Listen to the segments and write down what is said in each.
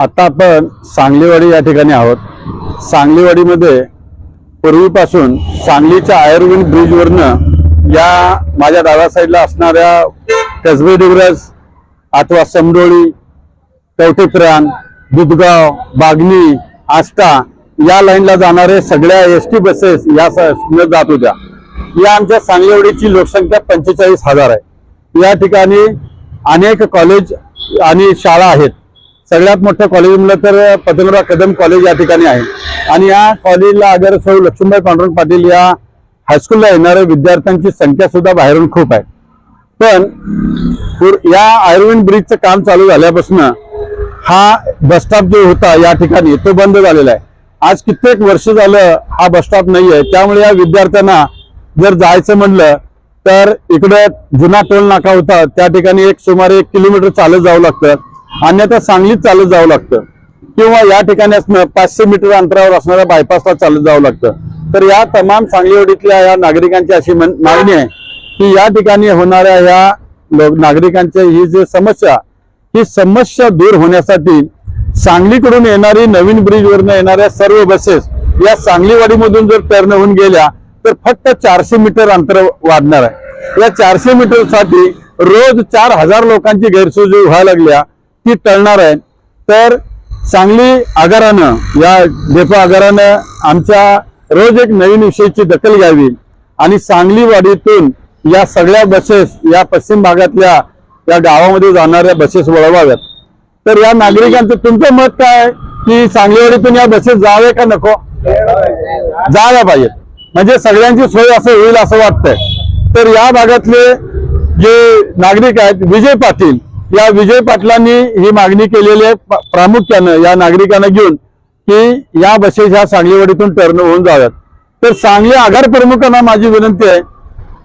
आता आपण सांगलीवाडी या ठिकाणी आहोत. सांगलीवाडीमध्ये पूर्वीपासून सांगलीच्या आयुर्वेद ब्रिजवरनं या माझ्या डाव्या साईडला असणाऱ्या कसबे डुगरज अथवा समडोळी कवटेप्राण दुधगाव बागणी आष्टा या लाईनला जाणारे सगळ्या एस टी बसेस या जात होत्या. या आमच्या सांगलीवाडीची लोकसंख्या पंचेचाळीस हजार आहे. या ठिकाणी अनेक कॉलेज आणि शाळा आहेत. सगळ्यात मोठं कॉलेज म्हणलं तर पतंगराव कदम कॉलेज या ठिकाणी आहे. आणि या कॉलेजला अगर सौ लक्ष्मीबाई पांडुरंग पाटील या हायस्कूलला येणाऱ्या विद्यार्थ्यांची संख्या सुद्धा बाहेरून खूप आहे. पण या आयर्विन ब्रिजचं काम चालू झाल्यापासून हा बसस्टॉप जो होता या ठिकाणी तो बंद झालेला आहे. आज कित्येक वर्ष झालं हा बसस्टॉप नाही आहे त्यामुळे या विद्यार्थ्यांना जर जायचं म्हणलं तर इकडं जुना टोल नाका होता. त्या ठिकाणी एक सुमारे एक किलोमीटर चालत जावं लागतं. अन्यथा सांगलीत चालत जावं लागतं. किंवा या ठिकाणी असणं पाचशे मीटर अंतरावर असणाऱ्या बायपासला चालत जावं लागतं. तर या तमाम सांगलीवाडीतल्या या नागरिकांची अशी मागणी आहे की या ठिकाणी होणाऱ्या या नागरिकांच्या ही जी समस्या ही समस्या दूर होण्यासाठी सांगलीकडून येणारी नवीन ब्रिजवरनं येणाऱ्या सर्व बसेस या सांगलीवाडीमधून जर टर्न होऊन गेल्या तर फक्त चारशे मीटर अंतर वाढणार आहे. या चारशे मीटरसाठी रोज चार हजार लोकांची गैरसोय व्हायला लागल्या. ती टळणार आहे. तर सांगली आगारानं या डेपो आगारानं आमच्या रोज एक नवीन विषयाची दखल घ्यावी. आणि सांगलीवाडीतून या सगळ्या बसेस या पश्चिम भागातल्या या गावामध्ये जाणाऱ्या बसेस वळवाव्यात. तर या नागरिकांचं तुमचं मत काय? आहे की सांगलीवाडीतून या बसेस जावे का नको? जाव्या पाहिजेत. म्हणजे सगळ्यांची सोय असं होईल असं वाटतंय. तर या भागातले जे नागरिक आहेत विजय पाटील या विजय पाटलांनी ही मागणी केलेली आहे प्रामुख्यानं या नागरिकांना घेऊन की या बसेस ह्या सांगलीवाडीतून टर्न होऊन जाव्यात. तर सांगली आगार प्रमुखांना माझी विनंती आहे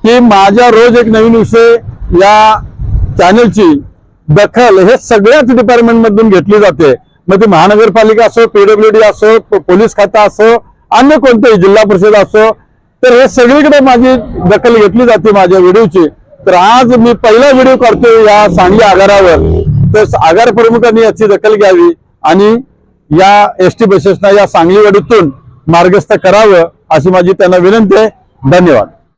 की माझ्या रोज एक नवीन विषय या चॅनलची दखल हे सगळ्याच डिपार्टमेंटमधून घेतली जाते. मग ती महानगरपालिका असो पीडब्ल्यूडी असो पोलीस खाता असो अन्य कोणतेही जिल्हा परिषद असो तर हे सगळीकडे माझी दखल घेतली जाते माझ्या व्हिडिओची. तर आज मी पहिला व्हिडिओ करतोय या सांगली आगारावर. तर आगार प्रमुखांनी याची दखल घ्यावी आणि या एस टी बसेसना या सांगलीवाडीतून मार्गस्थ करावं अशी माझी त्यांना विनंती आहे. धन्यवाद.